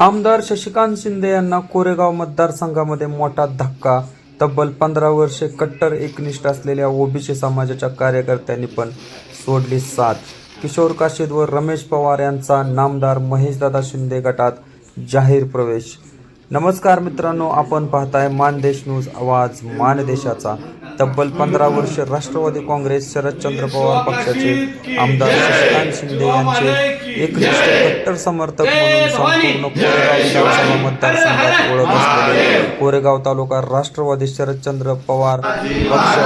आमदार शशिकांत शिंदे यांना कोरेगाव मतदारसंघामध्ये मोठा धक्का. तब्बल पंधरा वर्षे कट्टर एकनिष्ठ असलेल्या ओबीसी समाजाच्या कार्यकर्त्यांनी पण सोडली साथ. किशोर काशीद व रमेश पवार यांचा नामदार महेशदादा शिंदे गटात जाहीर प्रवेश. नमस्कार मित्रांनो आपण पाहताय मानदेश न्यूज आवाज मानदेशाचा तब्बल पंधरा वर्ष राष्ट्रवादी काँग्रेस शरदचंद्र पवार पक्षाचे आमदार शशिकांत शिंदे यांचे एकनिष्ठ कट्टर समर्थक म्हणून संपूर्ण कोरेगाव विधानसभा मतदारसंघात ओळख असलेले कोरेगाव तालुका राष्ट्रवादी शरदचंद्र पवार पक्ष.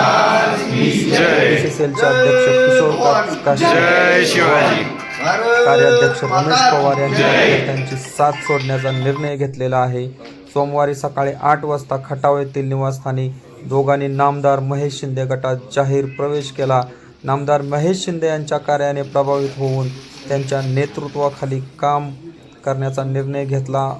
बीसीसीएलचे अध्यक्ष किशोर का- काशीद कार्याध्यक्ष रमेश पवार यांनी त्यांची साथ सोडण्याचा निर्णय घेतलेला आहे. सोमवारी सकाळी आठ वाजता खटाव येथील निवासस्थानी दोघांनी नामदार महेश शिंदे गटात जाहीर प्रवेश केला. नामदार महेश शिंदे यांच्या कार्याने प्रभावित होऊन त्यांच्या नेतृत्वाखाली काम करण्याचा निर्णय घेतला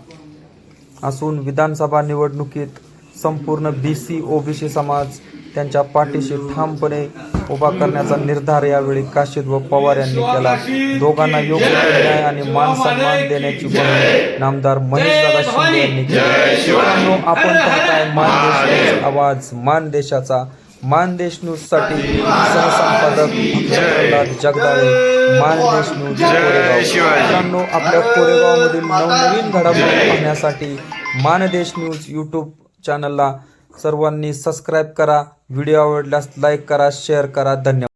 असून विधानसभा निवडणुकीत संपूर्ण बी सी ओबीसी समाज त्यांच्या पाठीशी ठामपणे उभा करण्याचा निर्धार यावेळी काशीद व पवार यांनी केला. दोघांना योग्य न्याय आणि मान सन्मान देण्याची ग्वाही नामदार महेश दादा शिंदे यांनी केली. आपण पाहताय मानदेश न्यूज आवाज. मानदेशाचा मानदेश न्यूजसाठी सहसंपादक जगदाळे मानदेश न्यूज कोरेगाव. मित्रांनो आपल्या कोरेगावमधील नवनवीन घडामोडी पाहण्यासाठी मानदेश न्यूज यूट्यूब चॅनलला सर्वांनी सबस्क्राईब करा. व्हिडिओ आवडल्यास लाईक करा शेअर करा. धन्यवाद.